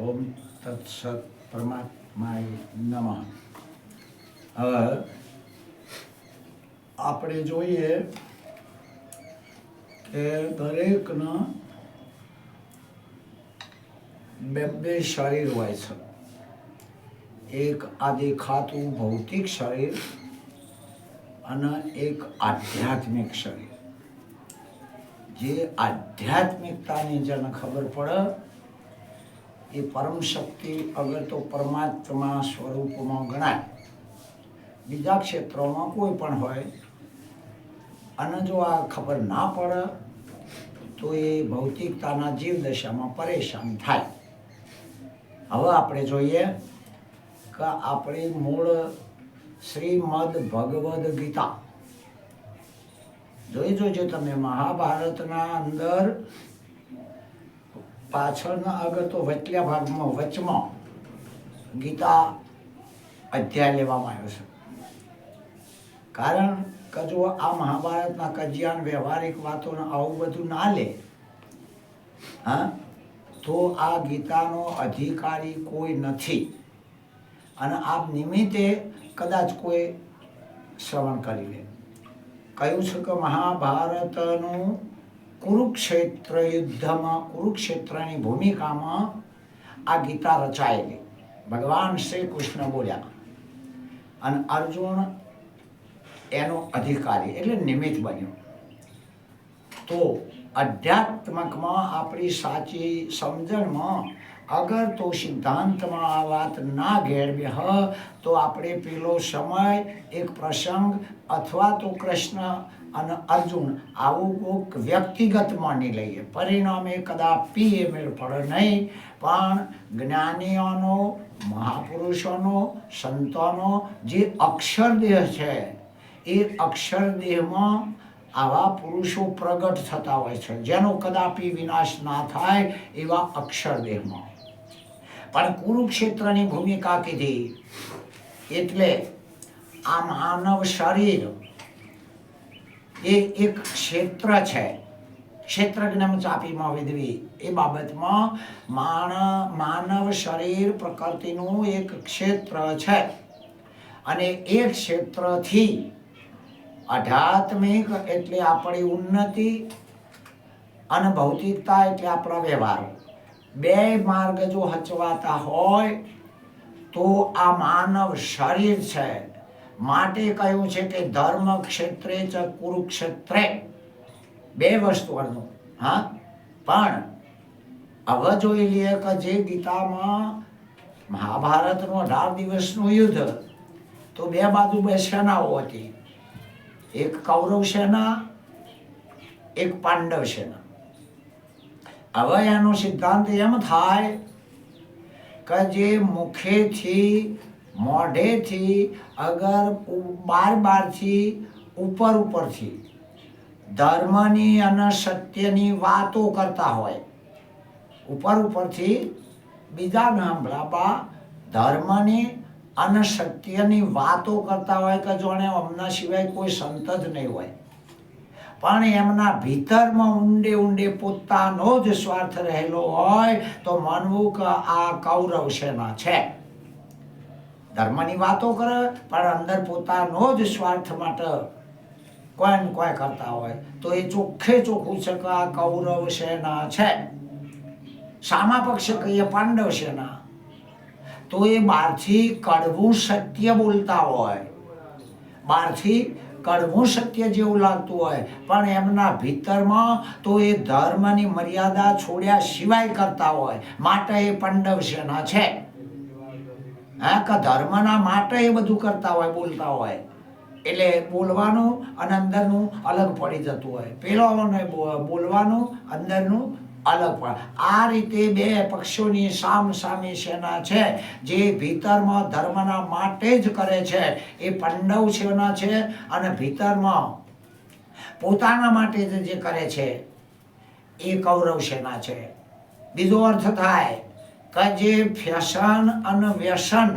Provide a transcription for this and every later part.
ઓમ તત્સત પરમાત્માય નમઃ. હવે આપણે જોઈએ કે દરેકના બે બે શરીર હોય છે. એક આ દેખાતું ભૌતિક શરીર અને એક આધ્યાત્મિક શરીર. જે આધ્યાત્મિકતાની જેને ખબર પડે એ પરમ શક્તિ અગર તો પરમાત્મા સ્વરૂપમાં ગણાય. બીજા ક્ષેત્રોમાં કોઈ પણ હોય, અને જો આ ખબર ના પડે, તો એ ભૌતિકતાના જીવ દશામાં પરેશાન થાય. હવે આપણે જોઈએ કે આપણે મૂળ શ્રીમદ ભગવદ્ ગીતા. જોઈ જોજો તમે મહાભારતના અંદર પાછળના આગળ તો વચલા ભાગમાં વચમાં ગીતા અધ્યાય લેવામાં આવ્યો છે. કારણ કે આ મહાભારતના કજિયાન વ્યવહારિક વાતોને આવું બધું ના લે, હા, તો આ ગીતાનો અધિકારી કોઈ નથી. અને આ નિમિત્તે કદાચ કોઈ શ્રવણ કરી લે. કહ્યું છે કે મહાભારતનું કુરુક્ષેત્ર યુદ્ધમાં કુરુક્ષેત્રની ભૂમિકામાં આ ગીતા રચાયેલી. ભગવાન શ્રી કૃષ્ણ બોલ્યા, અને અર્જુન એનો અધિકારી એટલે નિમિત્ત બન્યો. તો અધ્યાત્મકમાં આપણી સાચી સમજણમાં અગર તો સિદ્ધાંતમાં આ વાત ના ઘેરવે હ, તો આપણે પેલો સમય, એક પ્રસંગ અથવા તો કૃષ્ણ અને અર્જુન આવું કોઈક વ્યક્તિગત માની લઈએ. પરિણામે કદાપી એ મેળ પડે નહીં, પણ જ્ઞાનીઓનો, મહાપુરુષોનો, સંતોનો જે અક્ષરદેહ છે, એ અક્ષરદેહમાં આવા પુરુષો પ્રગટ થતા હોય છે. જેનો કદાપી વિનાશ ના થાય એવા અક્ષરદેહમાં. પણ કુરુક્ષેત્રની ભૂમિકા કીધી. એટલે આ માનવ શરીર એ એક ક્ષેત્ર છે. ક્ષેત્રજ્ઞમ ચાપીમાં વિધવી. એ બાબતમાં માણ, માનવ શરીર પ્રકૃતિનું એક ક્ષેત્ર છે. અને એ ક્ષેત્રથી આધ્યાત્મિક એટલે આપણી ઉન્નતિ અને ભૌતિકતા એટલે આપણા વ્યવહારો. બે માર્ગ જો હચવાતા હોય તો આ માનવ શરીર છે. માટે કહ્યું છે કે ધર્મ ક્ષેત્રે ચ કુરુક્ષેત્રે. બે વસ્તુઓનું હા? પણ હવે જોઈ લઈએ કે જે ગીતામાં મહાભારતનું અઢાર દિવસનું યુદ્ધ, તો બે બાજુ બે સેનાઓ હતી. એક કૌરવ સેના, એક પાંડવ સેના. હવે એનો સિદ્ધાંત એમ થાય કે જે મુખેથી, મોઢેથી, અગર બાર બારથી ઉપર ઉપરથી ધર્મની અને સત્યની વાતો કરતા હોય, ઉપર ઉપરથી બીજા ગામડામાં ધર્મની અને સત્યની વાતો કરતા હોય કે જોણે અમના સિવાય કોઈ સંત જ નહીં હોય. પણ એમના ભીતરમાં ઊંડે ઊંડે પોતાનો જ સ્વાર્થ રહેલો હોય તો માનવું કે આ કૌરવ સેના છે. ધર્મની વાતો કરે, પણ અંદર પોતાનો જ સ્વાર્થ માટે કોઈ ને કોઈ કરતા હોય, તો એ ચોખ્ખે ચોખ્ખું છે કે આ કૌરવ સેના છે. સામા પક્ષે કહીએ પાંડવ સેના. તો એ બહારથી કડવું સત્ય બોલતા હોય. બહારથી કડવું સત્ય જેવું લાગતું હોય. પણ એમના ભીતરમાં તો એ ધર્મની મર્યાદા છોડ્યા સિવાય કરતા હોય. માટે એ પંડવ સેના છે. હા, કે ધર્મના માટે એ બધું કરતા હોય, બોલતા હોય. એટલે બોલવાનું અને અંદરનું અલગ પડી જતું હોય. પેલો બોલવાનું, અંદરનું અલગ પણ. આ રીતે બે પક્ષોની સામ સામી સેના છે, જે ભીતરમાં ધર્મના માટે જ કરે છે. એ પાંડવ સેના છે અને ભીતરમાં પોતાના માટે જ કરે છે, એ કૌરવ સેના છે. બીજો અર્થ થાય કે જે ફેશન અને વ્યસન,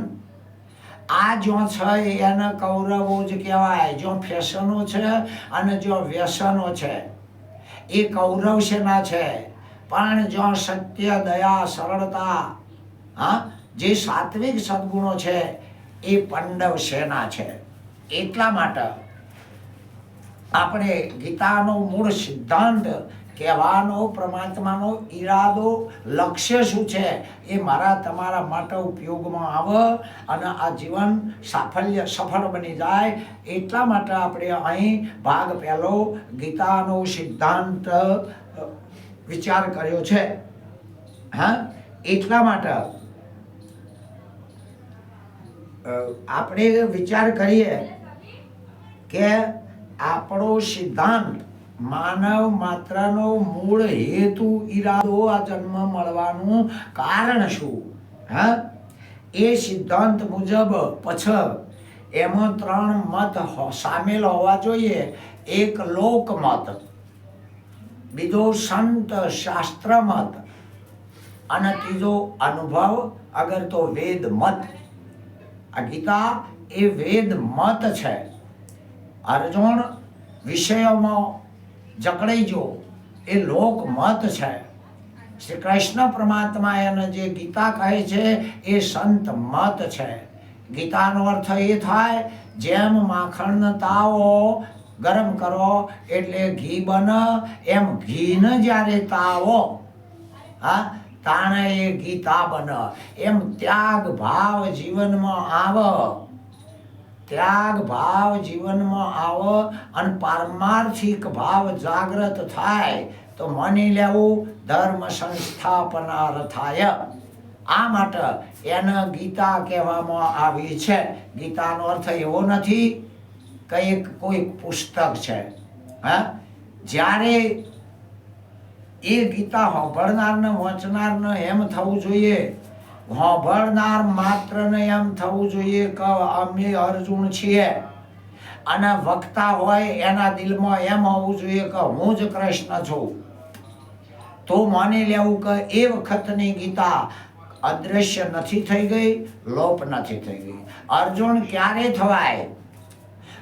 આ જો છે એને કૌરવો જ કહેવાય. જો ફેશનો છે અને જો વ્યસનો છે, એ કૌરવ સેના છે. પણ જો સત્ય દયા સરળતા. હા? જે સાત્વિક સદગુણો છે, એ પાંડવ સેના છે. એટલા માટે આપણે ગીતાનો મૂળ સિદ્ધાંત કહેવાનો, પરમાત્માનો ઈરાદો, લક્ષ્ય શું છે, એ મારા તમારા માટે ઉપયોગમાં આવે અને આ જીવન સાફલ્ય, સફળ બની જાય. એટલા માટે આપણે અહીં ભાગ પહેલો ગીતાનો સિદ્ધાંત વિચાર કર્યો છે. હા? એટલા માટે આપણે વિચાર કરીએ કે આપણો સિદ્ધાંત માનવ માત્રનો મૂળ હેતુ, ઈરાદો આ જન્મ મળવાનું કારણ શું? હા? એ સિદ્ધાંત મુજબ પછળ એમાં ત્રણ મત સામેલ હોવા જોઈએ. એક લોકમત. બીજો સંત શાસ્ત્ર મત અને ત્રીજો અનુભવ, અગર તો વેદ મત. આ ગીતા એ વેદ મત છે. અર્જુન વિષયોમાં જકડાઈ જો એ લોક મત છે. શ્રી કૃષ્ણ પરમાત્મા એને જે ગીતા કહે છે, એ સંત મત છે. ગીતાનો અર્થ એ થાય, જેમ માખણ તાવો ગરમ કરો એટલે ઘી બને, એમ ઘીને જ્યારે તાવો. હા તાણે એ ગીતા બને. એમ ત્યાગ ભાવ જીવનમાં આવ. ત્યાગ ભાવ જીવનમાં આવ અને પારમાર્થિક ભાવ જાગ્રત થાય તો માની લેવું ધર્મ સંસ્થાપનાર થાય. આ માટે એને ગીતા કહેવામાં આવી છે. ગીતાનો અર્થ એવો નથી કે એક કોઈ પુસ્તક છે. હા? જ્યારે એ ગીતા હોંભળનારને, વાંચનારને એમ થવું જોઈએ. હોંભળનાર માત્રને એમ થવું જોઈએ કે અમે અર્જુન છીએ. અને વક્તા હોય એના દિલમાં એમ હોવું જોઈએ કે હું જ કૃષ્ણ છું. તો માની લેવું કે એ વખતની ગીતા અદ્રશ્ય નથી થઈ ગઈ, લોપ નથી થઈ ગઈ. અર્જુન ક્યારે થવાય?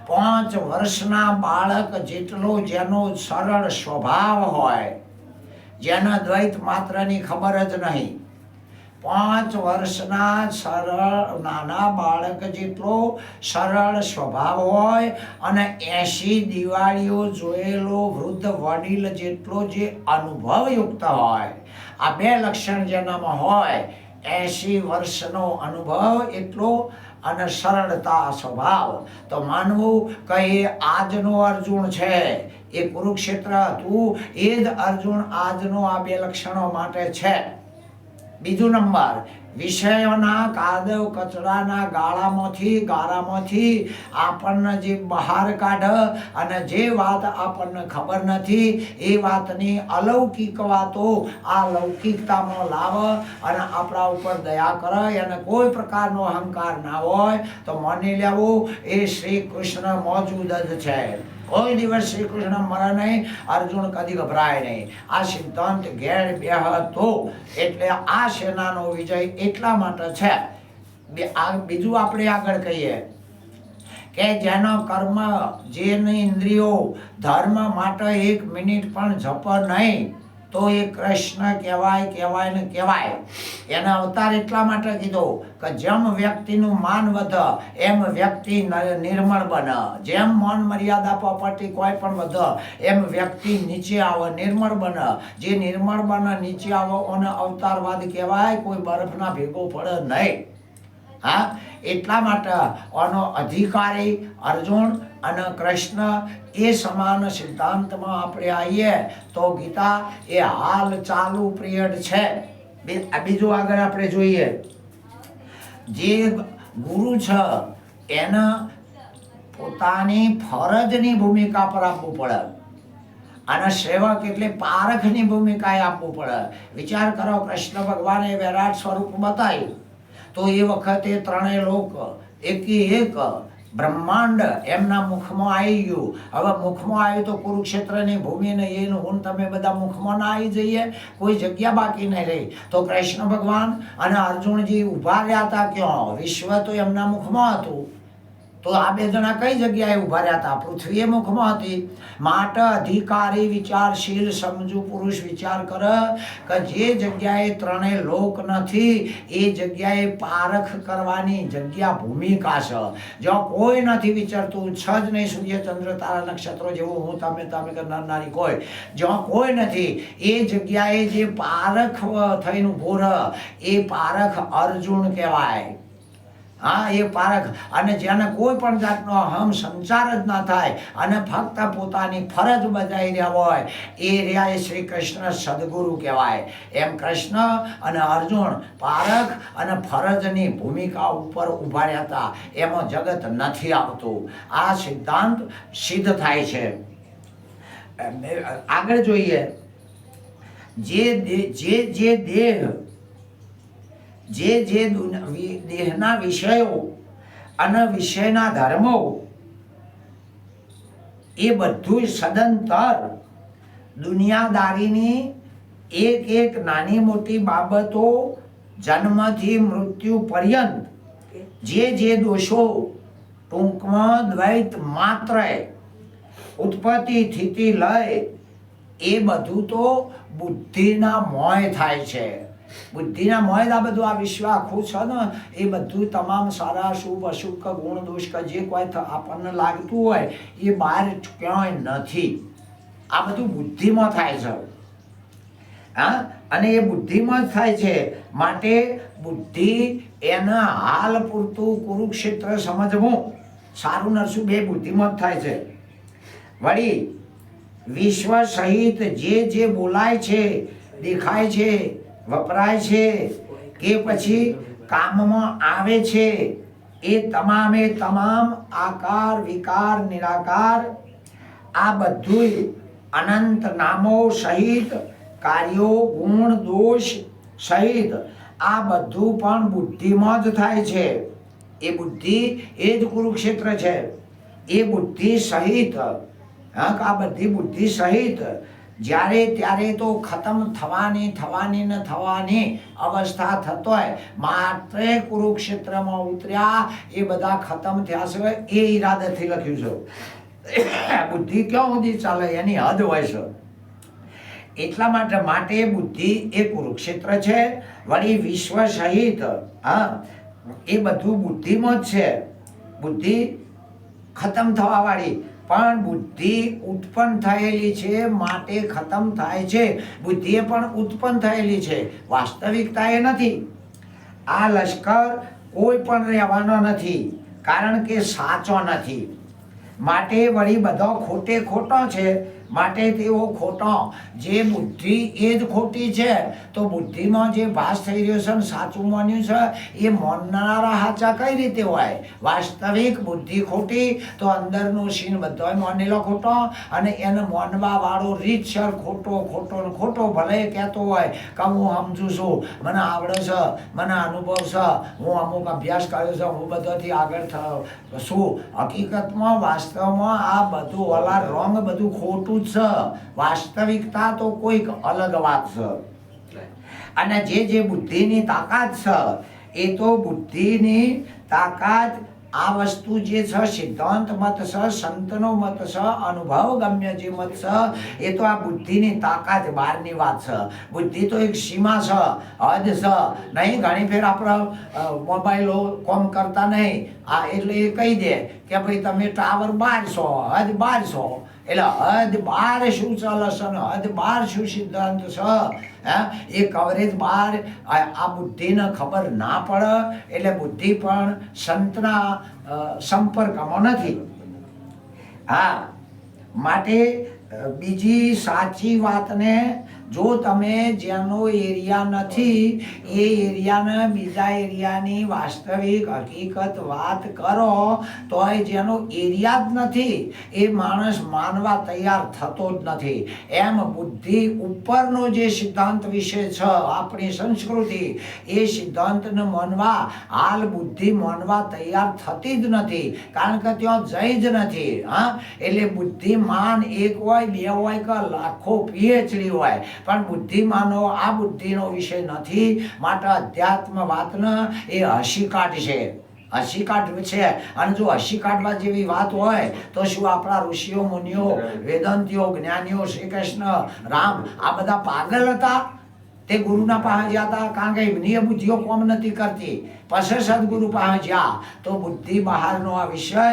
પાંચ વર્ષના બાળક જેટલો જેનો સરળ સ્વભાવ હોય, જેના દ્વૈત માત્રની ખબર જ નહીં, પાંચ વર્ષના સરળ નાના બાળક જેટલો સરળ સ્વભાવ હોય અને એસી દિવાળીઓ જોયેલો વૃદ્ધ વડીલ જેટલો જે અનુભવયુક્ત હોય, આ બે લક્ષણ જેનામાં હોય એસી વર્ષનો અનુભવ એટલો અને સરળતા સ્વભાવ. તો માનવું કે આજનો અર્જુન છે? એ કુરુક્ષેત્ર હતું. એ જ અર્જુન આજનો આ બે લક્ષણો માટે છે. બીજું નંબર વિષયોના કાદવ કચરાના ગાળામાંથી ગાળામાંથી આપણને જે બહાર કાઢ અને જે વાત આપણને ખબર નથી, એ વાતની અલૌકિક વાતો આ લૌકિકતામાં લાવ અને આપણા ઉપર દયા કરે. અને કોઈ પ્રકારનો અહંકાર ના હોય તો માની લેવું, એ શ્રી કૃષ્ણ મોજૂદ જ છે. કોઈ દિવસ શ્રી કૃષ્ણ મરે નહીં, અર્જુન કદી ગભરાય નહીં. આ સિદ્ધાંત ઘેર બે હતો એટલે આ સેનાનો વિજય એટલા માટે છે. બીજું આપણે આગળ કહીએ કે જેનો કર્મ જેની ઇન્દ્રિયો, ધર્મ માટે એક મિનિટ પણ જપ નહીં. તો એ કૃષ્ણ કહેવાય કહેવાય ને કહેવાય. એના અવતાર એટલા માટે કીધો કે જેમ વ્યક્તિનું માન વધ, એમ વ્યક્તિ નિર્મળ બને. જેમ મન મર્યાદા પોપર્ટી કોઈ પણ વધ, એમ વ્યક્તિ નીચે આવે, નિર્મળ બને. જે નિર્મળ બને, નીચે આવો અને અવતારવાદ કહેવાય, કોઈ બરફના ભેગો પડે નહીં. હા? એટલા માટે આનો અધિકારી અર્જુન અને કૃષ્ણ એ સમાન સિદ્ધાંતમાં આપણે આવીએ તો ગીતા એ હાલ ચાલુ પિરિયડ છે. બીજું આગળ આપણે જોઈએ. જે ગુરુ છે, એને પોતાની ફરજની ભૂમિકા પર આપવું પડે. અને સેવક એટલે પારખની ભૂમિકાએ આપવું પડે. વિચાર કરો, કૃષ્ણ ભગવાને વિરાટ સ્વરૂપ બતાવ્યું તો એ વખતે ત્રણેય લોક એકી એક બ્રહ્માંડ એમના મુખમાં આવી ગયું. હવે મુખમાં આવ્યું તો કુરુક્ષેત્રની ભૂમિને એનું હું તમે બધા મુખમાં ના આવી જઈએ, કોઈ જગ્યા બાકી નહીં રહી. તો કૃષ્ણ ભગવાન અને અર્જુનજી ઊભા રહ્યા હતા ક્યાં? વિશ્વ તો એમના મુખમાં હતું. તો આ બે જણા કઈ જગ્યાએ ઊભા રહ્યા હતા? પૃથ્વીએ મુખમાં હતી માટે, અધિકારી વિચારશીલ સમજુ, પુરુષ વિચાર કર કે જે જગ્યાએ ત્રણેય લોક નથી, એ જગ્યાએ પારખ કરવાની જગ્યા ભૂમિકા છે. જો કોઈ નથી વિચારતું, છ જ નહીં, સૂર્ય, ચંદ્ર, તારા નક્ષત્રો જેવું હું, તમે તમે કે નર કોઈ. જો કોઈ નથી, એ જગ્યાએ જે પારખ થઈને ઊભો એ પારખ અર્જુન કહેવાય. હા, એ પારખ. અને જેને કોઈ પણ જાતનો અહમ સંચાર જ ના થાય અને ફક્ત પોતાની ફરજ બજાવી રહ્યા હોય, એ રહ્યા એ શ્રી કૃષ્ણ સદગુરુ કહેવાય. એમ કૃષ્ણ અને અર્જુન પારખ અને ફરજની ભૂમિકા ઉપર ઊભા રહ્યા હતા. એમાં જગત નથી આવતું. આ સિદ્ધાંત સિદ્ધ થાય છે. આગળ જોઈએ. જે જે જે દેહ જે જે દેહના વિષયો અને વિષયના ધર્મો, એ બધું સદંતર દુનિયાદારીની એક એક નાની મોટી બાબતો જન્મથી મૃત્યુ પર્યંત જે જે દોષો ટૂંકમાં દ્વૈત માત્ર ઉત્પત્તિ સ્થિતિ લય, એ બધું તો બુદ્ધિના મોય થાય છે. બુદ્ધિના મોય આ બધું આ વિશ્વ આખું છે ને, એ બધું તમામ સારા શુભ અશુભ ગુણ દોષ કે જે કોઈ આપણને લાગતું હોય, એ બહાર ક્યાંય નથી. આ બધું બુદ્ધિમાં થાય છે. હા? અને એ બુદ્ધિમાં થાય છે. માટે બુદ્ધિ એના હાલ પૂરતું કુરુક્ષેત્ર સમજવું. સારું નરસું બે બુદ્ધિમાં થાય છે. વળી, વિશ્વ સહિત જે જે બોલાય છે, દેખાય છે વપરાય છે, કે પછી કામમાં આવે છે, એ તમામે તમામ આકાર, વિકાર, નિરાકાર, આ બધુંય અનંત નામો સહિત, કાર્યો, ગુણ, દોષ સહિત, આ બધું પણ બુદ્ધિમાં જ થાય છે. એ બુદ્ધિ એ જ કુરુક્ષેત્ર છે. એ બુદ્ધિ સહિત આ બધી બુદ્ધિ સહિત જ્યારે ત્યારે તો ખતમ થવાની થવાની ને થવાની અવસ્થા થતો હોય. માત્ર કુરુક્ષેત્રમાં ઉતર્યા, એ બધા ખતમ થયા છે એ ઈરાદાથી લખ્યું છે. બુદ્ધિ ક્યાં સુધી ચાલે? એની હદ હોય છે. એટલા માટે માટે બુદ્ધિ એ કુરુક્ષેત્ર છે. વળી વિશ્વ સહિત, હા, એ બધું બુદ્ધિમાં જ છે. બુદ્ધિ ખતમ થવા વાળી પણ બુદ્ધિ ઉત્પન્ન થયેલી છે, માટે ખતમ થાય છે. બુદ્ધિ પણ ઉત્પન્ન થયેલી છે. વાસ્તવિકતા એ નથી. આ લશ્કર કોઈ પણ રહેવાનો નથી, કારણ કે સાચો નથી. માટે વળી બધો ખોટે ખોટો છે. માટે તેઓ ખોટો. જે બુદ્ધિ એ જ ખોટી છે, તો બુદ્ધિમાં જે ભાસ થઈ રહ્યો છે સાચું માન્યું છે, એ માનનારા સાચા કઈ રીતે હોય? વાસ્તવિક બુદ્ધિ ખોટી, તો અંદરનું સીન બધો માનેલો ખોટો અને એને માનવા વાળો રીતસર ખોટો ખોટો ખોટો ભલે કહેતો હોય, કે હું સમજુ છું, મને આવડે છે, મને અનુભવ છે, હું અમુક અભ્યાસ કર્યો છે, હું બધાથી આગળ થયો શું હકીકતમાં, વાસ્તવમાં આ બધું ઓલા રોંગ બધું ખોટું જ છે. વાસ્તવિકતા તો કોઈક અલગ વાત છે. અને જે જે બુદ્ધિની તાકાત છે, એ તો બુદ્ધિની તાકાત આ વસ્તુ જે છે, સિદ્ધાંત મત છે, સંતનો મત છે, અનુભવ ગમ્ય જે મત છે, એ તો આ બુદ્ધિની તાકાત બહારની વાત છે. બુદ્ધિ તો એક સીમા છે, હદ છે. નહીં, ઘણી ફેર આપણે મોબાઈલો કોમ કરતા નહીં. આ એટલે એ કહી દે કે ભાઈ તમે ટાવર બારસો, હદ બારસો. એટલે હદ બાર શું ચાલે છે ને હદ બાર શું સિદ્ધાંત છે? હે? એ કવરેજ બાર, આ આ બુદ્ધિને ખબર ના પડે, એટલે બુદ્ધિ પણ સંતના સંપર્કમાં નથી. હા, માટે બીજી સાચી વાતને જો તમે જેનો એરિયા નથી, એ એરિયાને બીજા એરિયાની વાસ્તવિક હકીકત વાત કરો, તોય જેનો એરિયા જ નથી, એ માણસ માનવા તૈયાર થતો જ નથી. એમ બુદ્ધિ ઉપરનો જે સિદ્ધાંત વિશે છે, આપણી સંસ્કૃતિ, એ સિદ્ધાંતને માનવા, હાલ બુદ્ધિ માનવા તૈયાર થતી જ નથી. કારણ કે ત્યાં જઈ જ નથી, હા? એટલે બુદ્ધિમાન એક હોય, બે હોય કે લાખો પીએચડી હોય. પણ બુદ્ધિમાનો આ બુદ્ધિનો વિષય નથી. માટે અધ્યાત્મ વાતના એ હસી કાઢશે. હસી કાઢવું છે. અને જો હસી કાઢવા જેવી વાત હોય તો શું આપણા ઋષિઓ મુનિઓ વેદંતીઓ જ્ઞાનીઓ શ્રી કૃષ્ણ રામ આ બધા પાગલ હતા? તે ગુરુના પાસે જતા કારણ કે એમની બુદ્ધિઓ કોમ નથી કરતી. પછી સદગુરુ પાસે જા તો બુદ્ધિ બહારનો આ વિષય,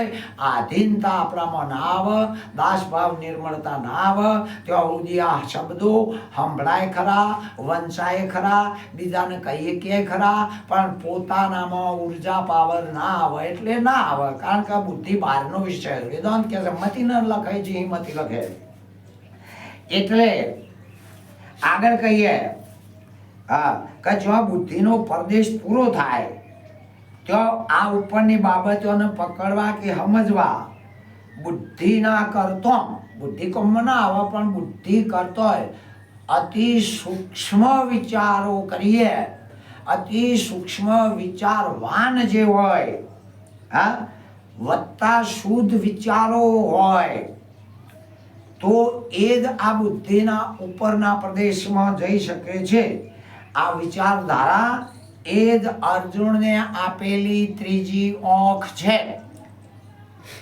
આધીનતા આપણામાં ના આવે, દાસભાવ નિર્મળતા ના આવે ત્યાં સુધી આ શબ્દો સંભળાય ખરા વંચાય ખરા, બીજાને કહીએ કે ખરા, પણ પોતાનામાં ઊર્જા પાવર ના આવે એટલે ના આવે કારણ કે બુદ્ધિ બહારનો વિષય વેદાંત કે છે ન લખાય છે હિંમતી લખે. એટલે આગળ કહીએ હા, કે જો બુદ્ધિનો પરદેશ પૂરો થાય, તો આ ઉપરની બાબતોને પકડવા કે સમજવા બુદ્ધિના કરતો, બુદ્ધિ કોમમાં ના આવે, પણ બુદ્ધિ કરતો અતિ સૂક્ષ્મ વિચારો કરીએ, અતિ સૂક્ષ્મ વિચારવાન જે હોય, હા વત્તા શુદ્ધ વિચારો હોય, તો એ જ આ બુદ્ધિના ઉપરના પ્રદેશમાં જઈ શકે છે. આ વિચારધારા એ જ અર્જુનને આપેલી ત્રીજી ઓંખ છે.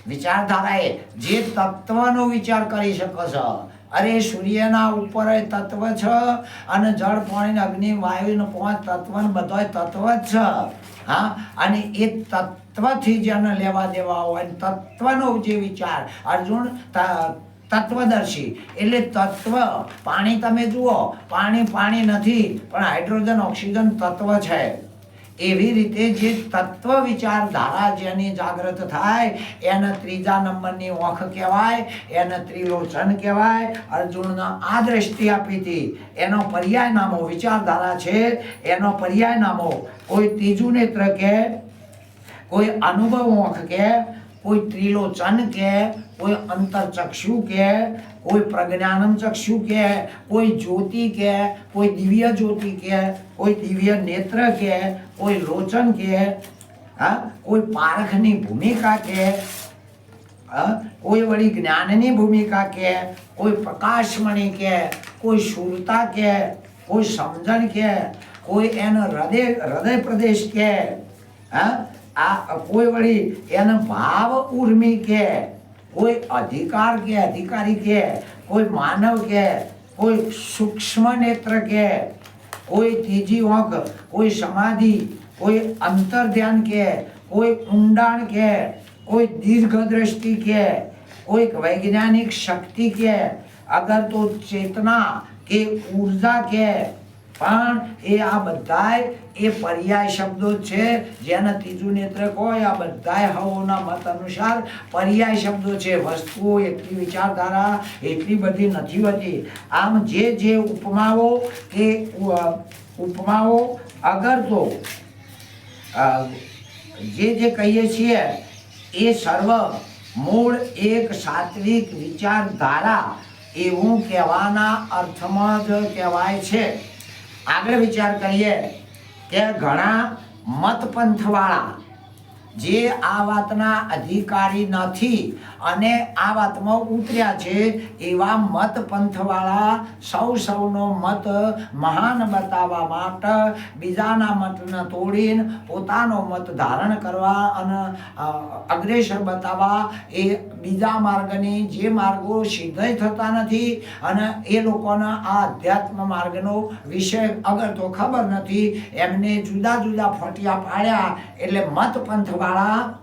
વિચારધારા એ જે તત્વનો વિચાર કરી શકો છો. અરે, સૂર્યના ઉપર તત્વ છે અને જળ, પાણી, અગ્નિ, વાયુ ને પાંચ તત્વ ને બધોય તત્વ જ છે. હા? અને એ તત્વથી જેને લેવા દેવા હોય. તત્વનો જે વિચાર. અર્જુન તત્વદર્શી. એટલે તત્વ, પાણી તમે જુઓ, પાણી પાણી નથી, પણ હાઇડ્રોજન, ઓક્સિજન તત્વ છે. એવી રીતે જે તત્વ વિચારધારા જેની જાગૃત થાય, એને ત્રીજા નંબરની ઓંખ કહેવાય, એને ત્રિલોચન કહેવાય, અર્જુનને આ દ્રષ્ટિ આપી હતી. એનો પર્યાય નામો વિચારધારા છે, એનો પર્યાય નામો કોઈ ત્રીજું નેત્ર કે, કોઈ અનુભવ ઓખ કે કોઈ ત્રિલોચન કે કોઈ અંતરચક્ષુ કે કોઈ પ્રજ્ઞાનમ ચક્ષુ કે કોઈ જ્યોતિ કે કોઈ દિવ્ય જ્યોતિ કે કોઈ દિવ્ય નેત્ર કે કોઈ લોચન કે હા કોઈ પારખની ભૂમિકા કે હા કોઈ વળી જ્ઞાનની ભૂમિકા કે કોઈ પ્રકાશમણી કે કોઈ શુરતા કે કોઈ સમજણ કે કોઈ એનો હૃદય હૃદય પ્રદેશ કે હા આ કોઈ વળી એનો ભાવ ઉર્મી કે, કોઈ અધિકાર કે, અધિકારી કે, કોઈ માનવ કે, કોઈ સૂક્ષ્મ નેત્ર કે, કોઈ ત્રીજી ઓંખ કોઈ સમાધિ, કોઈ અંતર ધ્યાન કે, કોઈ ઊંડાણ કે, કોઈ દીર્ઘ દ્રષ્ટિ કે કોઈક વૈજ્ઞાનિક શક્તિ કે, અગર તો ચેતના કે ઊર્જા કે પણ એ આ બધાય, એ પર્યાય શબ્દો છે. જેને ત્રીજું નેત્ર હોય આ બધાય હવોના મત અનુસાર પર્યાય શબ્દો છે. વસ્તુઓ એટલી વિચારધારા, એટલી બધી નથી હોતી. આમ જે જે ઉપમાઓ કે ઉપમાઓ અગર તો જે જે કહીએ છીએ, એ સર્વ મૂળ એક સાત્વિક વિચારધારા એવું કહેવાના અર્થમાં જ કહેવાય છે. આગળ વિચાર કરીએ કે ઘણા મતપંથવાળા જે આ વાતના અધિકારી નથી અને આ વાતમાં ઉતર્યા છે એવા મત પંથવાળા સૌ સૌનો મત મહાન બતાવવા માટે બીજાના મતને તોડીને પોતાનો મત ધારણ કરવા અને અગ્રેસર બતાવવા એ બીજા માર્ગની જે માર્ગો સિદ્ધ થતા નથી અને એ લોકોના આ અધ્યાત્મ માર્ગનો વિષય અગર તો ખબર નથી એમને જુદા જુદા ફટિયા પાડ્યા એટલે મત પંથવાળા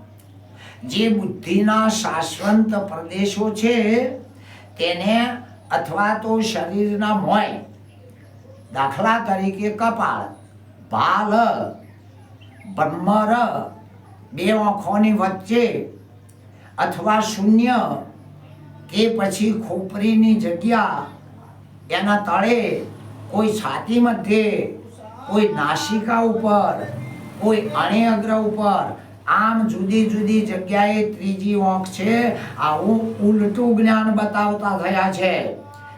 જે બુદ્ધિના શાશ્વંત પ્રદેશો છે, તેને અથવા તો શરીરના મોય, દાખલા તરીકે કપાળ, ભાલ બ્રહ્મર બે આંખોની વચ્ચે, અથવા શૂન્ય, કે પછી ખોપરીની જગ્યા, એના તળે, કોઈ છાતી મધ્યે, કોઈ નાસિકા ઉપર, કોઈ અણેઅગ્ર ઉપર આમ જુદી જુદી જગ્યાએ ત્રીજી ઓંખ છે. આવું ઉલટું જ્ઞાન બતાવતા થયા છે.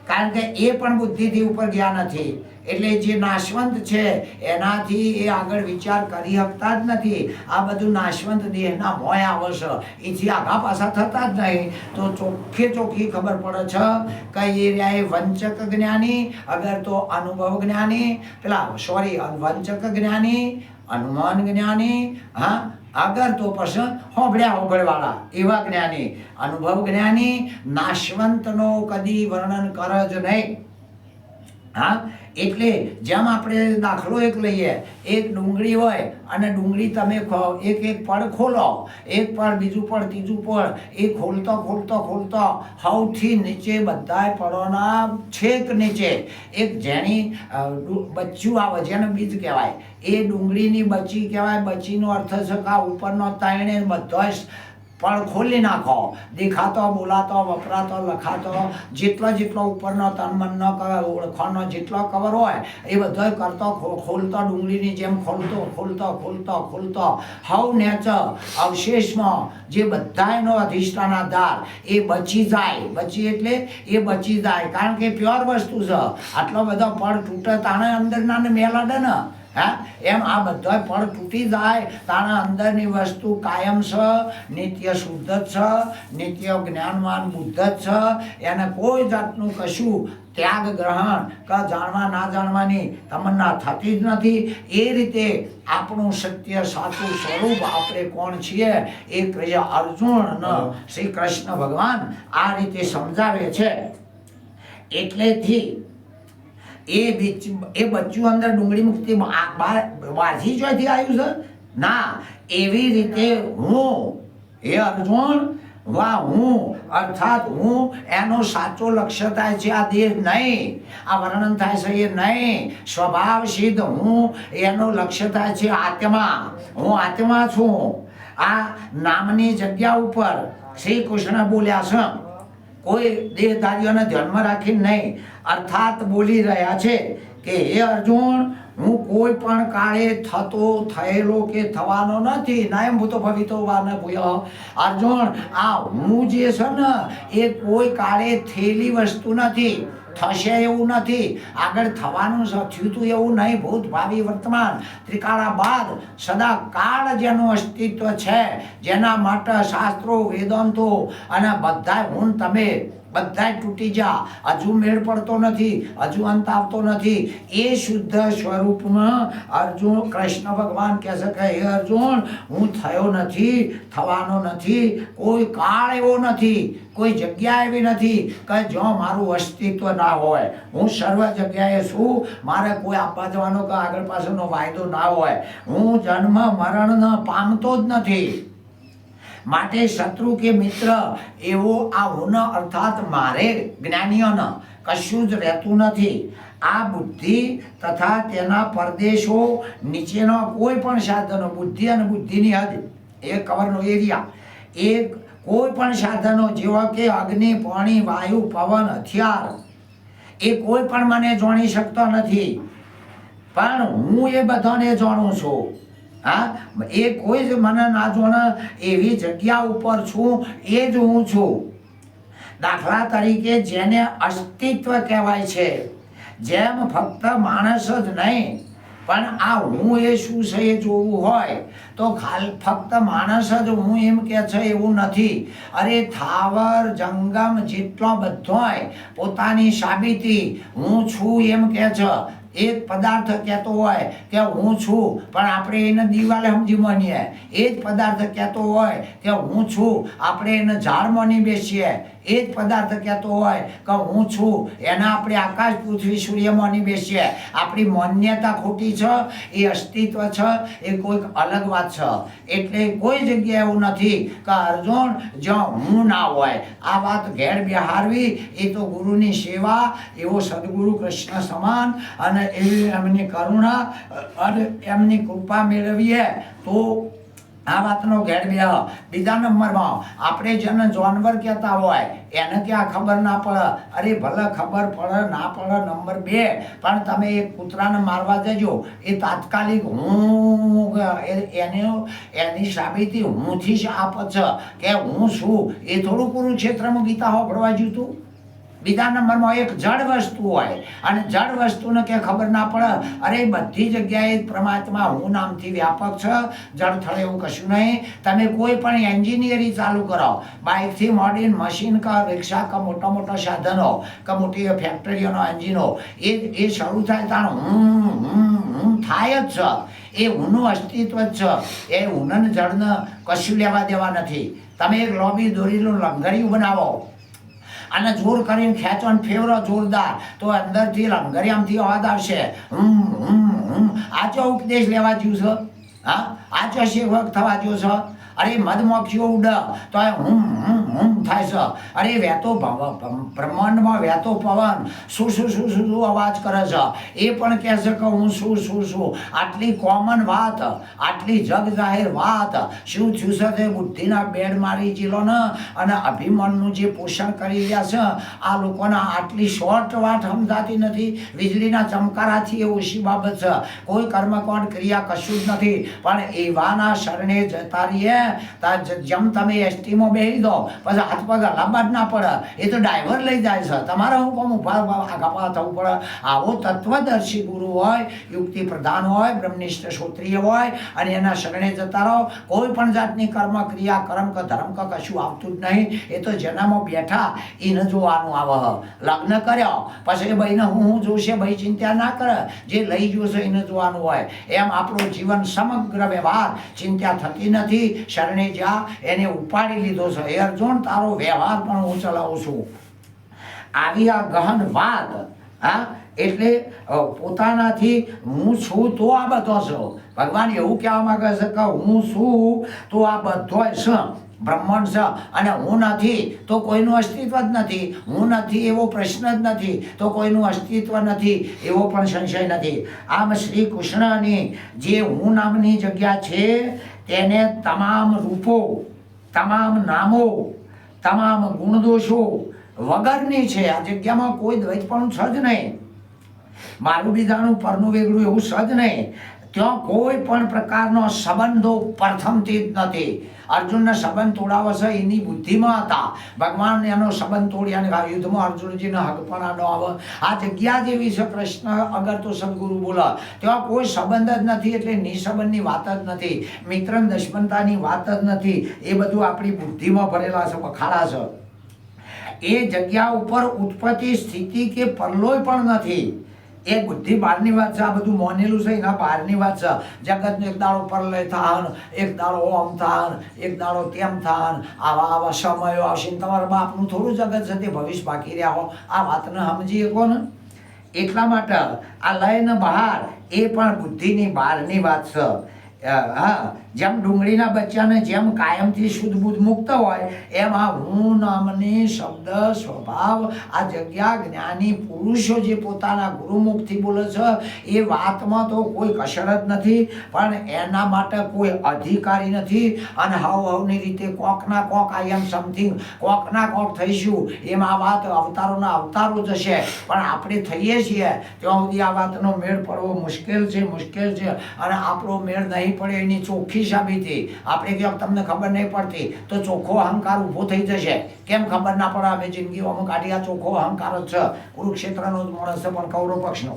કારણ કે એ પણ બુદ્ધિથી ઉપર ગયા નથી. એટલે જે નાશવંત છે, એનાથી એ આગળ વિચાર કરી શકતા જ નથી. આ બધું નાશવંત દેહના મોય આવશે એથી આગા પાછા થતા જ નહીં. તો ચોખ્ખે ચોખ્ખી ખબર પડે છે, કઈ એરિયાએ વંચક જ્ઞાની, અગર તો અનુભવ જ્ઞાની. પેલા સોરી વંચક જ્ઞાની, અનુમાન જ્ઞાની, હા આગળ તો પ્રસંગ હોંભળ્યા હોંભળવાળા એવા જ્ઞાની. અનુભવ જ્ઞાની નાશવંતનો કદી વર્ણન કર જ નહીં. હા? એટલે જેમ આપણે દાખલો એક લઈએ, એક ડુંગળી હોય અને ડુંગળી તમે એક એક પળ ખોલો, એક પળ બીજું પળ ત્રીજું પળ, એ ખોલતો ખોલતો ખોલતો સૌથી નીચે બધાય પડોના છેક નીચે. એક જેની બચ્ચું આવે જેને બીજ કહેવાય. એ ડુંગળીની બચી કહેવાય, બચીનો અર્થ છે કે ઉપરનો તાણે બધો પણ ખોલી નાખો. દેખાતો, બોલાતો, વપરાતો, લખાતો, જેટલો જેટલો ઉપરનો તન મન ન ઓળખવાનો જેટલો કવર હોય, એ બધો કરતો ખોલતો, ડુંગળીની જેમ ખોલતો ખોલતો ખોલતો ખોલતો. હવ નેચ, અવશેષમાં જે બધા એનો અધિષ્ઠાન આધાર એ બચી જાય. બચી એટલે એ બચી જાય. કારણ કે પ્યોર વસ્તુ છે. આટલો બધો પડ તૂટે તાણે અંદરના મેલાડે ને. હા? એમ આ બધા ફળ તૂટી જાય. તારા અંદરની વસ્તુ કાયમ છે નિત્ય શુદ્ધ છે નિત્ય જ્ઞાનવાન બુદ્ધ છે. એને કોઈ જાતનું કશું ત્યાગ ગ્રહણ કે જાણવા ના જાણવાની તમન્ના થતી જ નથી. એ રીતે આપણું સત્ય સાચું સ્વરૂપ આપણે કોણ છીએ એ કૃષ્ણ અર્જુન શ્રી કૃષ્ણ ભગવાન આ રીતે સમજાવે છે. એટલેથી એ બીચ એ બચ્ચું અંદર ડુંગળી મુક્તિ વાંચી જોઈથી આવ્યું છે? ના, એવી રીતે હું, એ અર્જુન, વા હું, અર્થાત હું, એનો સાચો લક્ષ્ય થાય છે આ દેહ નહીં, આ વર્ણન થાય છે એ નહીં સ્વભાવ સિદ્ધ હું, એનો લક્ષ્ય થાય છે આત્મા, હું આત્મા છું. આ નામની જગ્યા ઉપર શ્રી કૃષ્ણ બોલ્યા છે કોઈ દેહધારીઓને ધ્યાનમાં રાખીને નહીં. અર્થાત બોલી રહ્યા છે કે, હે અર્જુન, હું કોઈ પણ કાળે થતો, થયેલો કે થવાનો નથી. નાયમ ભૂતો ભવિતો વાને ભૂયો. અર્જુન, આ હું જે છે ને, એ કોઈ કાળે થયેલી વસ્તુ નથી. થશે એવું નથી. આગળ થવાનું થયું તું એવું નહીં. ભૂત ભાવિ વર્તમાન. ત્રિકાળા બાદ સદા કાળ જેનું અસ્તિત્વ છે. જેના માટે શાસ્ત્રો, વેદાંતો અને બધા હું તમે બધાય તૂટી જા. હજુ મેળ પડતો નથી, હજુ અંત આવતો નથી. એ શુદ્ધ સ્વરૂપમાં અર્જુન કૃષ્ણ ભગવાન કહે છે કે, હે અર્જુન, હું થયો નથી, થવાનો નથી, કોઈ કાળ એવો નથી, કોઈ જગ્યા એવી નથી કે જો મારું અસ્તિત્વ ના હોય. હું સર્વ જગ્યાએ છું, મારે કોઈ આપવા જવાનો કે આગળ પાછળનો વાયદો ના હોય. હું જન્મ, મરણ, પામતો જ નથી. માટે શત્રુ કે મિત્ર, એવો આ હુન અર્થાત મારે જ્ઞાનીઓને કશું જ રહેતું નથી. આ બુદ્ધિ તથા તેના પરદેશો નીચેનો કોઈ પણ સાધનો, બુદ્ધિ અને બુદ્ધિની હદ એ કવરનો એરિયા એ કોઈ પણ સાધનો જેવા કે અગ્નિ, પાણી, વાયુ, પવન, હથિયાર, એ કોઈ પણ મને જાણી શકતો નથી. પણ હું એ બધાને જાણું છું. હા? એ કોઈ જ મને ના જાણે એવી જગ્યા ઉપર છું, એ જ હું છું. દાખલા તરીકે જેને અસ્તિત્વ કહેવાય છે. જેમ ફક્ત માણસ જ નહીં, પણ આ હું એ શું છે એ જોવું હોય, તો ખાલ ફક્ત માણસ જ હું એમ કે છે એવું નથી. અરે થાવર, જંગમ જેટલો બધોય પોતાની સાબિતી હું છું એમ કે છે. એક પદાર્થ કહેતો હોય કે હું છું, પણ આપણે એને દિવાલે સમજી માનીએ. એ જ પદાર્થ કહેતો હોય કે હું છું, આપણે એને ઝાડ માની બેસીએ. એ જ પદાર્થ કહેતો હોય કે હું છું. એના આપણે આકાશ, પૃથ્વી, સૂર્ય માની બેસીએ. આપણી માન્યતા ખોટી છે, એ અસ્તિત્વ છે, એ કોઈક અલગ વાત છે. એટલે કોઈ જગ્યાએ એવું નથી કે અર્જુન, જ્યાં હું ના હોય, આ વાત ઘેર બિહારવી, એ તો ગુરુની સેવા, એવો સદગુરુ કૃષ્ણ સમાન અને એવી એમની કરુણા અને એમની કૃપા મેળવીએ, તો આ વાતનો બે બીજા નંબરમાં, આપણે જેને જાનવર કહેતા હોય, એને ક્યાં ખબર ના પડે? અરે ભલે ખબર પડે, ના પડે, નંબર બે. પણ તમે એ કૂતરાને મારવા જજો. એ તાત્કાલિક હું એને, એની સાબિતી હુંથી જ આપ છે. કે હું છું એ થોડું કુરુક્ષેત્રમાં ગીતા હોભળવા જ્યું તું? બીજા નંબરમાં એક જડ વસ્તુ હોય અને જડ વસ્તુને કે ખબર ના પડે. અરે, બધી જગ્યાએ પરમાત્મા, હું નામથી વ્યાપક છે જળ થળે એવું કશું નહીં. તમે કોઈ પણ એન્જિનિયરિંગ ચાલુ કરો, બાઇકથી મોડીને મશીન કા રિક્ષા કા મોટા મોટા સાધનો કે મોટી ફેક્ટરીઓનો એન્જિનો, એ એ શરૂ થાય તાણ હું હું હું થાય જ છે. એ હુંનું અસ્તિત્વ જ છે. એ હુનન જળને કશું લેવા દેવા નથી. તમે એક લોબી દોરીનું લંગરિયું બનાવો. અને જોર કરીને ખેંચો અને ફેવરો જોરદાર. તો અંદરથી લંગરિયામથી અવાજ આવશે. હમ હમ હમ. આ ચો ઉપદેશ લેવા જ્યું છે? હા? આ ચો સેવક થવા જ્યો છો? અરે મધમાખીઓ ઉડ? તો આ હું હું હમ થાય છે. અરે વહેતો બ્રહ્માંડમાં વહેતો પવન, શું શું શું શું શું અવાજ કરે છે? એ પણ કહે છે કે હું શું શું શું? આટલી કોમન વાત, આટલી જગ જાહેર વાત, શું થયું છે તે બુદ્ધિના બેડ મારી ચીલો ને? અને અભિમાનનું જે પોષણ કરી રહ્યા છે, આ લોકોના આટલી શોર્ટ વાત સમજાતી નથી. વીજળીના ચમકારાથી એ ઓછી બાબત છે. કોઈ કર્મકોણ ક્રિયા કશું જ નથી. પણ એવાના શરણે જતા રહીએ જેમ તમે એસટીમાં બેસી દો પછી હાથ પગ લાંબા જ ના પડે. એ તો ડ્રાઈવર લઈ જાય છે. તમારે હું કોમ આઘાપા થવું પડે. આવો તત્વદર્શી ગુરુ હોય, યુક્તિ પ્રધાન હોય, બ્રહ્મનિષ્ઠ શ્રોત્રિય હોય, અને એના શરણે જતા રહો. કોઈ પણ જાતની કર્મ, ક્રિયા, કર્મ કે ધર્મ કે કશું આવતું જ નહીં. એ તો જેનામાં બેઠા એને જોવાનું આવે. લગ્ન કર્યો, પછી ભાઈને હું હું જોશે ભાઈ ચિંતા ના કરે. જે લઈ જોશે એને જોવાનું હોય. એમ આપણું જીવન સમગ્ર વ્યવહાર ચિંતા થતી નથી. શરણે જા, એને ઉપાડી લીધો છે. અર્જુન, તારો વ્યવહાર પણ હું ચલાવું છું. આવી આ ગહન વાત, હા, એટલે પોતાનાથી હું છું તો આ બધો છો. ભગવાન એવું કહેવા માંગે છે કે હું છું તો આ બધો છે. બ્રહ્માંડ છે. અને હું નથી, તો કોઈનું અસ્તિત્વ જ નથી. હું નથી, એવો પ્રશ્ન જ નથી. તો કોઈનું અસ્તિત્વ નથી, એવો પણ સંશય નથી. આમ શ્રી કૃષ્ણની જે હું નામની જગ્યા છે, તેને તમામ રૂપો, તમામ નામો, તમામ ગુણદોષો વગરની છે. આ જગ્યામાં કોઈ દ્વૈતપણું છે જ નહીં. મારું બીજાનું પરનું વેગળું એવું સજ નહીં. ત્યાં કોઈ પણ પ્રકારનો સંબંધો પ્રથમથી જ નથી. અર્જુનને સંબંધ તોડાવે છે, એની બુદ્ધિમાં હતા. ભગવાન એનો સંબંધ તોડી અને યુદ્ધમાં અર્જુનજીને હક પણ આડો આવે. આ જગ્યા જેવી છે કૃષ્ણ અગર તો સદગુરુ બોલે. ત્યાં કોઈ સંબંધ જ નથી એટલે નિસંબંધની વાત જ નથી. મિત્ર દુશ્મનતાની વાત જ નથી. એ બધું આપણી બુદ્ધિમાં ભરેલા છે બખાડા છે. એ જગ્યા ઉપર ઉત્પત્તિ સ્થિતિ કે પરલોય પણ નથી. એ બુદ્ધિ બહારની વાત છે, આ બધું મોનેલું છે, એના બહારની વાત છે. જગતનો એક દાડો પરલય થાન એક દાડો ઓમ થાન એક દાડો તેમ થાન આવા આવા સમયો આવશે તમારા બાપનું થોડું જગત છે, તે ભવિષ્ય બાકી રહ્યા હો. આ વાતને સમજી શકો ને એટલા માટે આ લયને બહાર એ પણ બુદ્ધિની બહારની વાત છે. હા. જેમ ડુંગળીના બચ્ચાને જેમ કાયમથી શુદ્ધ બુદ્ધ મુક્ત હોય, એમ આ હું નામની શબ્દ સ્વભાવ, આ જગ્યા જ્ઞાની પુરુષો જે પોતાના ગુરુમુખથી બોલે છે, એ વાતમાં તો કોઈ કસર જ નથી, પણ એના માટે કોઈ અધિકારી નથી. અને હાવ હવની રીતે કોકના કોક આઈ એમ સમથિંગ કોકના કોક થઈશું, એમ આ વાત અવતારોના અવતારો જશે પણ આપણે થઈએ છીએ, ત્યાં સુધી આ વાતનો મેળ પડવો મુશ્કેલ છે મુશ્કેલ છે. અને આપણો મેળ નહીં પડે એની ચોખ્ખી સાબિતી આપણે ક્યાંક તમને ખબર નહીં પડતી, તો ચોખ્ખો અહંકાર ઊભો થઈ જશે. કેમ ખબર ના પડે, અમે જિંદગીઓમાં કાઢી આ ચોખ્ખો અહંકાર જ છે. કુરુક્ષેત્રનો જ માણસ છે પણ કૌરવ પક્ષનો.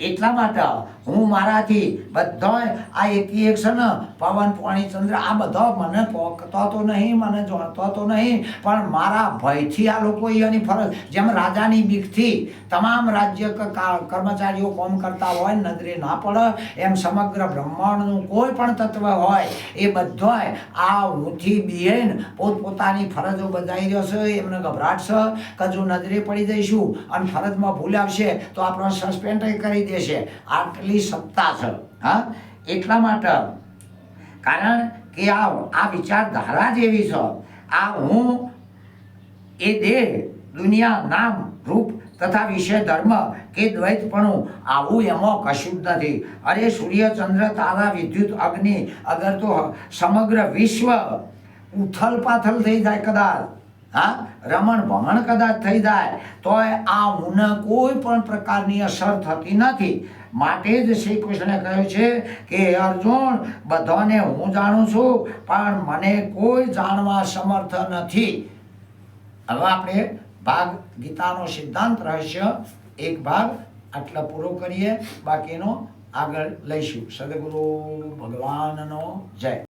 એટલા માટે હું મારાથી બધાય આ એકી એક છે ને, પવન, પાણી, ચંદ્ર, આ બધો મને પોકતો તો નહીં, મને જોડતો તો નહીં, પણ મારા ભયથી આ લોકો એની ફરજ. જેમ રાજાની બીકથી તમામ રાજ્ય કર્મચારીઓ કોમ કરતા હોય, નજરે ના પડે, એમ સમગ્ર બ્રહ્માંડનું કોઈ પણ તત્વ હોય, એ બધોય આ હુંથી બિહેન પોતપોતાની ફરજો બજાવી રહ્યો છે, એમને ગભરાટ છે કે જો નજરે પડી જઈશું, અને ફરજમાં ભૂલ આવશે, તો આપણો સસ્પેન્ડ કરી દેશે. આટલી સત્તા છે. હા? એટલા માટે. કારણ કે આ આ વિચારધારા જેવી છે. આ હું એ દેહ દુનિયા નામ, રૂપ તથા વિષય ધર્મ કે દ્વૈતપણું આવું એમાં કશું જ નથી. અરે સૂર્ય ચંદ્ર તારા વિદ્યુત અગ્નિ અગર તો સમગ્ર વિશ્વ ઉથલ પાથલ થઈ જાય કદાચ. હા? રમણ ભમણ કદાચ થઈ જાય. તોય આ ઊને કોઈ પણ પ્રકારની અસર થતી નથી. માટે જ શ્રી કૃષ્ણે કહ્યું છે કે, અર્જુન, બધાને હું જાણું છું, પણ મને કોઈ જાણવા સમર્થ નથી. હવે આપણે ભાગ ગીતાનો સિદ્ધાંત રહસ્ય એક ભાગ આટલા પૂરો કરીએ, બાકીનો આગળ લઈશું. સદગુરુ ભગવાનનો જય.